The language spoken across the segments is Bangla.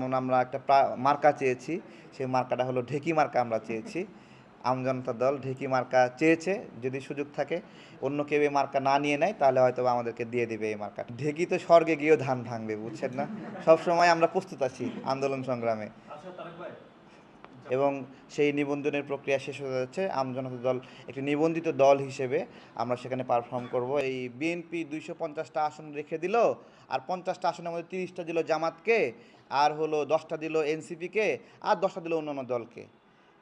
যেমন আমরা একটা মার্কা চেয়েছি, সেই মার্কাটা হলো ঢেকি মার্কা আমরা চেয়েছি। আমজনতা দল ঢেকি মার্কা চেয়েছে, যদি সুযোগ থাকে। অন্য কেউ এই মার্কা না নিয়ে নেয়, তাহলে হয়তো আমাদেরকে দিয়ে দিবে এই মার্কা ঢেকি তো স্বর্গে গিয়েও ধান ভাঙবে, বুঝছেন না? সবসময় আমরা প্রস্তুত আছি আন্দোলন সংগ্রামে। এবং সেই নিবন্ধনের প্রক্রিয়া শেষ হয়ে যাচ্ছে। আমজনতা দল একটি নিবন্ধিত দল হিসেবে আমরা সেখানে পারফর্ম করব। এই বিএনপি দুইশো পঞ্চাশটা আসন রেখে দিল, আর পঞ্চাশটা আসনের মধ্যে তিরিশটা দিল জামাতকে, আর হলো দশটা দিল এনসিপিকে আর দশটা দিল অন্যান্য দলকে।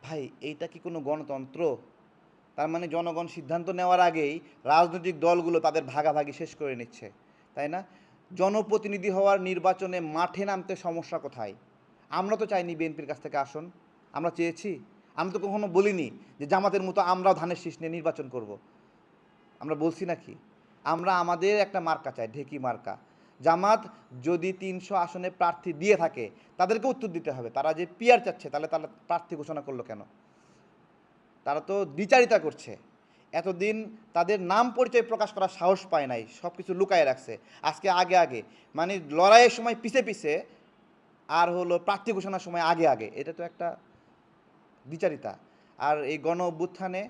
ভাই, এইটা কি কোনো গণতন্ত্র? তার মানে জনগণ সিদ্ধান্ত নেওয়ার আগেই রাজনৈতিক দলগুলো তাদের ভাগাভাগি শেষ করে নিচ্ছে, তাই না? জনপ্রতিনিধি হওয়ার নির্বাচনে মাঠে নামতে সমস্যা কোথায়? আমরা তো চাইনি বিএনপির কাছ থেকে আসন। আমরা চেয়েছি। আমি তো কখনো বলিনি যে জামাতের মতো আমরাও ধানের শীষ নিয়ে নির্বাচন করব। আমরা বলছি নাকি আমরা আমাদের একটা মার্কা চাই, ঢেকি মার্কা। জামাত যদি তিনশো আসনে প্রার্থী দিয়ে থাকে, তাদেরকে উত্তর দিতে হবে। তারা যে পিয়ার চাচ্ছে, তাহলে তারা প্রার্থী ঘোষণা করল কেন? তারা তো দ্বিচারিতা করছে। এতদিন তাদের নাম পরিচয় প্রকাশ করার সাহস পায় নাই সব কিছু লুকায় রাখছে। আজকে আগে আগে মানে লড়াইয়ের সময় পিছে পিছে, আর হলো প্রার্থী ঘোষণার সময় আগে আগে। এটা তো একটা দ্বিচারিতা আর এই গণ অভ্যুত্থানে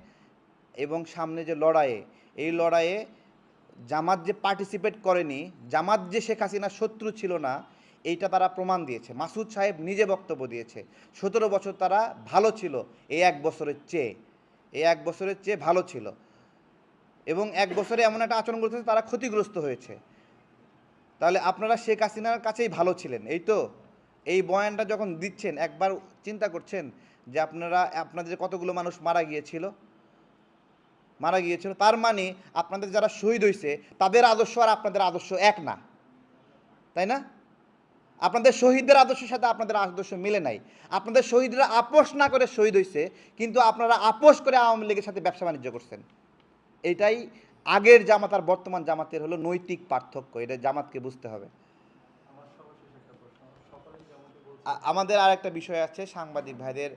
এবং সামনে যে লড়াইয়ে, এই লড়াইয়ে জামাত যে পার্টিসিপেট করেনি, জামাত যে শেখ হাসিনার শত্রু ছিল না, এইটা তারা প্রমাণ দিয়েছে। মাসুদ সাহেব নিজে বক্তব্য দিয়েছে, সতেরো বছর তারা ভালো ছিল, এই এক বছরের চেয়ে, এই এক বছরের চেয়ে ভালো ছিল। এবং এক বছরে এমন একটা আচরণ করতেছে, তারা ক্ষতিগ্রস্ত হয়েছে। তাহলে আপনারা শেখ হাসিনার কাছেই ভালো ছিলেন, এই তো? এই বয়ানটা যখন দিচ্ছেন, একবার চিন্তা করছেন যে আপনারা, আপনাদের কতগুলো মানুষ মারা গিয়েছিল? মারা গিয়েছিল, তার মানে আপনাদের যারা শহীদ হয়েছে তাদের আদর্শ আর আপনাদের আদর্শ এক না। তাই না? আপনাদের শহীদদের আদর্শের সাথে আপনাদের আদর্শ মিলে নাই। আপনাদের শহীদরা আপোষ না করে শহীদ হয়েছে কিন্তু আপনারা আপোষ করে আওয়ামী লীগের সাথে ব্যবসা বাণিজ্য করছেন। এটাই আগের জামাত আর বর্তমান জামাতের হলো নৈতিক পার্থক্য, এটা জামাতকে বুঝতে হবে। আমাদের আর একটা বিষয় আছে সাংবাদিক ভাইদের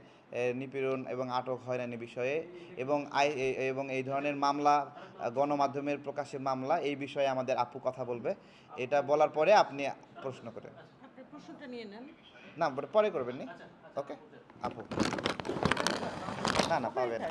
নিপীড়ন এবং আটক হয়রানি বিষয়ে এবং আই এবং এই ধরনের মামলা গণমাধ্যমের প্রকাশের মামলা এই বিষয়ে আমাদের আপু কথা বলবে। এটা বলার পরে আপনি প্রশ্ন করেন। প্রশ্নটা নিয়ে নেন। না পরে করবেন নি ওকে আপু। না না পাবেন